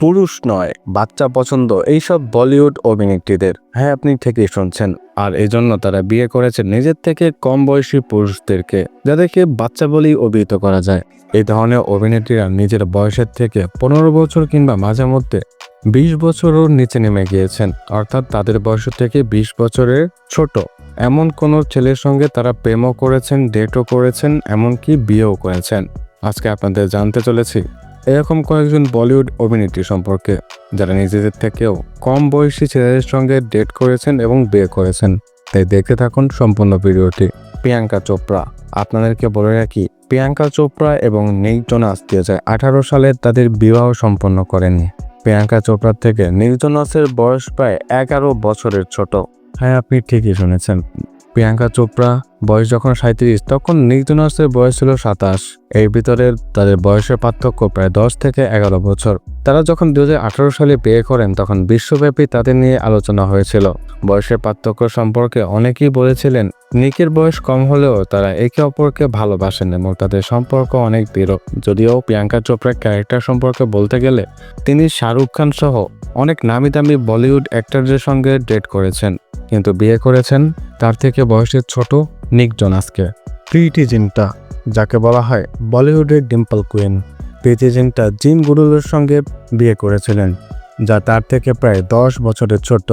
পুরুষ নয়, বাচ্চা পছন্দ, এইসব বলিউড অভিনেত্রীদের। হ্যাঁ আপনি ঠিকই শুনছেন। আর এই জন্য তারা বিয়ে করেছে নিজের থেকে কম বয়সী পুরুষদেরকে, যাদেরকে বাচ্চা বলেই অভিহিত করা যায়। এই ধরনের অভিনেত্রীরা নিজের বয়সের থেকে পনেরো বছর কিংবা মাঝে মধ্যে বিশ বছরও নিচে নেমে গিয়েছেন, অর্থাৎ তাদের বয়স থেকে বিশ বছরের ছোট। এমন কোনো ছেলের সঙ্গে তারা প্রেমও করেছেন, ডেটও করেছেন, এমনকি বিয়েও করেছেন। আজকে আপনাদের জানতে চলেছি এরকম কয়েকজন বলিউড অভিনেত্রী সম্পর্কে যারা নিজেদের থেকেও কম বয়সী ছেলেদের সঙ্গে ডেট করেছেন এবং বিয়ে করেছেন। তাই দেখতে থাকুন সম্পূর্ণ ভিডিওটি। প্রিয়াঙ্কা চোপড়া, আপনাদেরকে বলে রাখি, প্রিয়াঙ্কা চোপড়া এবং জোনাস দুই হাজার আঠারো সালে তাদের বিবাহ সম্পন্ন করেনি প্রিয়াঙ্কা চোপড়ার থেকে জোনাসের বয়স প্রায় এগারো বছরের ছোট। হ্যাঁ আপনি ঠিকই শুনেছেন। প্রিয়াঙ্কা চোপড়া, বয়স যখন সাঁত্রিশ তখন নিক বয়স ছিল সাতাশ। এর ভিতরে তাদের বয়সের পার্থক্য প্রায় দশ থেকে এগারো বছর। তারা যখন দু হাজার আঠেরো সালে বিয়ে করেন, তখন বিশ্বব্যাপী তাদের নিয়ে আলোচনা হয়েছিল। বয়সের পার্থক্য সম্পর্কে অনেকেই বলেছিলেন, নিকের বয়স কম হলেও তারা একে অপরকে ভালোবাসেন এবং তাদের সম্পর্ক অনেক দৃঢ়। যদিও প্রিয়াঙ্কা চোপড়ার ক্যারেক্টার সম্পর্কে বলতে গেলে, তিনি শাহরুখ খান সহ অনেক নামি দামি বলিউড অ্যাক্টরদের সঙ্গে ডেট করেছেন, কিন্তু বিয়ে করেছেন তার থেকে বয়সের ছোট নিক জোনাসকে। প্রীতি জিন্টা যাকে বলা হয় বলিউডের ডিম্পল কুইন প্রীতি জিন্টা জিন গুরুলের সঙ্গে বিয়ে করেছিলেন, যা তার থেকে প্রায় দশ বছরের ছোট।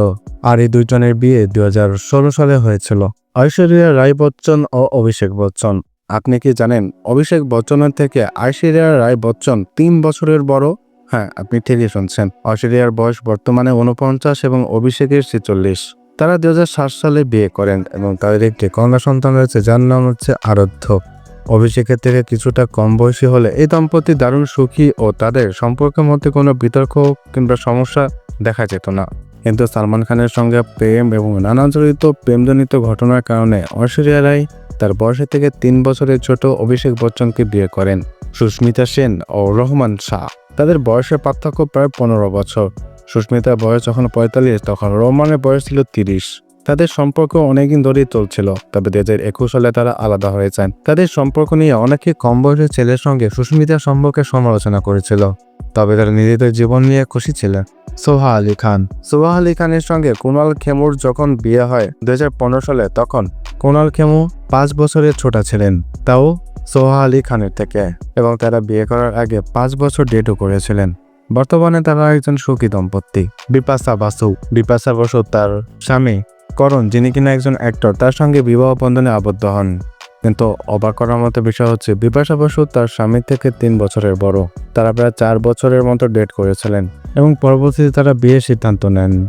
আর এই দুইজনের বিয়ে দু হাজার ষোলো সালে হয়েছিল। ঐশ্বরিয়া রায় বচ্চন ও অভিষেক বচ্চন। আপনি কি জানেন অভিষেক বচ্চনের থেকে ঐশ্বরিয়া রায় বচ্চন তিন বছরের বড়? হ্যাঁ আপনি ঠিকই শুনছেন। ঐশ্বরিয়ার বয়স বর্তমানে উনপঞ্চাশ এবং অভিষেকের ছেচল্লিশ। তারা দুই হাজার সাত সালে বিয়ে করেন এবং তাদের একটি কন্যা সন্তান রয়েছে, যার নাম হচ্ছে আরাধ্য। অভিষেকের থেকে কিছুটা কম বয়সী হলে এই দম্পতি দারুণ সুখী ও তাদের সম্পর্কের মধ্যে কোনো বিতর্ক কিংবা সমস্যা দেখা যেত না। কিন্তু সালমান খানের সঙ্গে প্রেম এবং নানা জড়িত প্রেমজনিত ঘটনার কারণে ঐশ্বরিয়া রায় তার বয়সের থেকে তিন বছরের ছোট অভিষেক বচ্চনকে বিয়ে করেন। সুস্মিতা সেন ও রহমান শাহ তাদের বয়সের পার্থক্য প্রায় পনেরো বছর। সুস্মিতার বয়স যখন পঁয়তাল্লিশ, তখন রোমানের বয়স ছিল তিরিশ। তাদের সম্পর্ক অনেকদিন ধরেই চলছিল, তবে দু হাজার একুশ সালে তারা আলাদা হয়ে যান তাদের সম্পর্ক নিয়ে অনেকে কম বয়সের ছেলের সঙ্গে সুস্মিতার সম্পর্কে সমালোচনা করেছিল, তবে তারা নিজেদের জীবন নিয়ে খুশি ছিলেন। সোহা আলী খান। সোহা আলী খানের সঙ্গে কুণাল খেমুর যখন বিয়ে হয় দুই হাজার পনেরো সালে, তখন কুণাল খেমু পাঁচ বছরের ছোটা ছিলেন, তাও সোহা আলী খানের থেকে, এবং তারা বিয়ে করার আগে পাঁচ বছর ডেটও করেছিলেন। বর্তমানে তারা একজন সুখী দম্পতি। বিপাসা বাসু, বিপাশা বসু তার স্বামী। করণ, যিনি কিনা একজন অ্যাক্টর তার সঙ্গে বিবাহ বন্ধনে আবদ্ধ হন। কিন্তু অবাক করার মতো বিষয় হচ্ছে, বিপাশা বসু তার স্বামীর থেকে তিন বছরের বড়। তারা প্রায় চার বছরের মতো ডেট করেছিলেন এবং পরবর্তীতে তারা বিয়ের সিদ্ধান্ত নেন।